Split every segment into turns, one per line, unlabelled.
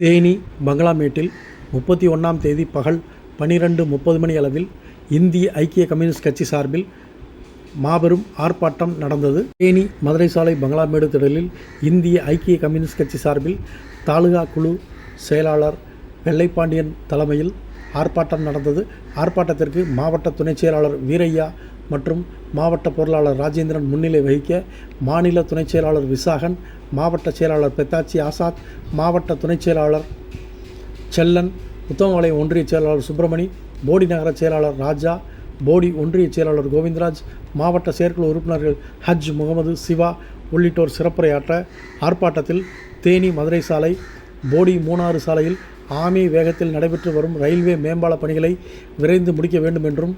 தேனி பங்களாமேட்டில் முப்பத்தி ஒன்றாம் தேதி பகல் பன்னிரண்டு முப்பது மணி அளவில் இந்திய ஐக்கிய கம்யூனிஸ்ட் கட்சி சார்பில் மாபெரும் ஆர்ப்பாட்டம் நடந்தது. தேனி மதுரை சாலை பங்களாமேடு திடலில் இந்திய ஐக்கிய கம்யூனிஸ்ட் கட்சி சார்பில் தாலுகா குழு செயலாளர் வெள்ளைப்பாண்டியன் தலைமையில் ஆர்ப்பாட்டம் நடந்தது. ஆர்ப்பாட்டத்திற்கு மாவட்ட துணைச் செயலாளர் வீரையா மற்றும் மாவட்ட பொருளாளர் ராஜேந்திரன் முன்னிலை வகிக்க மாநில துணைச் செயலாளர் விசாகன் மாவட்ட செயலாளர் பெத்தாச்சி ஆசாத் மாவட்ட துணைச் செயலாளர் செல்லன் உத்தமபாளையம் ஒன்றிய செயலாளர் சுப்பிரமணி போடி நகர செயலாளர் ராஜா போடி ஒன்றிய செயலாளர் கோவிந்தராஜ் மாவட்ட செயற்குழு உறுப்பினர்கள் ஹஜ் முகமது சிவா உள்ளிட்டோர் சிறப்புரையாற்ற ஆர்ப்பாட்டத்தில் தேனி மதுரை சாலை போடி மூணாறு சாலையில் ஆமை வேகத்தில் நடைபெற்று வரும் ரயில்வே மேம்பால பணிகளை விரைந்து முடிக்க வேண்டும் என்றும்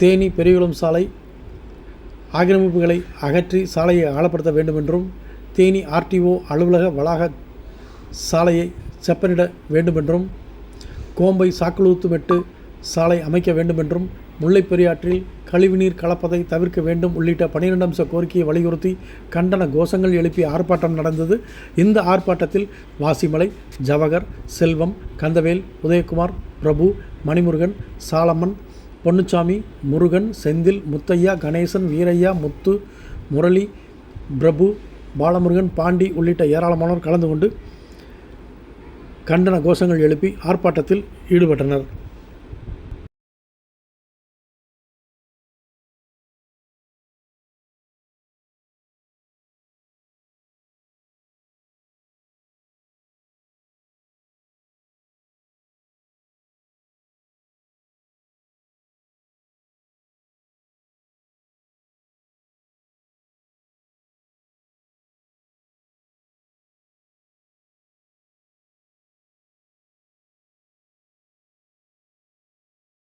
தேனி பெரியகுளம் சாலை ஆக்கிரமிப்புகளை அகற்றி சாலையை ஆழப்படுத்த வேண்டும் என்றும் தேனி ஆர்டிஓ அலுவலக வளாக சாலையை செப்பனிட வேண்டுமென்றும் கோம்பை சாக்குளூத்துமெட்டு சாலை அமைக்க வேண்டுமென்றும் முல்லைப் பெரியாற்றில் கழிவுநீர் கலப்பதை தவிர்க்க வேண்டும் உள்ளிட்ட பனிரெண்டு அம்ச கோரிக்கையை வலியுறுத்தி கண்டன கோஷங்கள் எழுப்பி ஆர்ப்பாட்டம் நடந்தது. இந்த ஆர்ப்பாட்டத்தில் வாசிமலை ஜவகர் செல்வம் கந்தவேல் உதயகுமார் பிரபு மணிமுருகன் சாலம்மன் பொன்னுச்சாமி முருகன் செந்தில் முத்தையா கணேசன் வீரையா முத்து முரளி பிரபு பாலமுருகன் பாண்டி உள்ளிட்ட ஏராளமானோர் கலந்து கொண்டு கண்டன கோஷங்கள் எழுப்பி ஆர்ப்பாட்டத்தில் ஈடுபட்டனர்.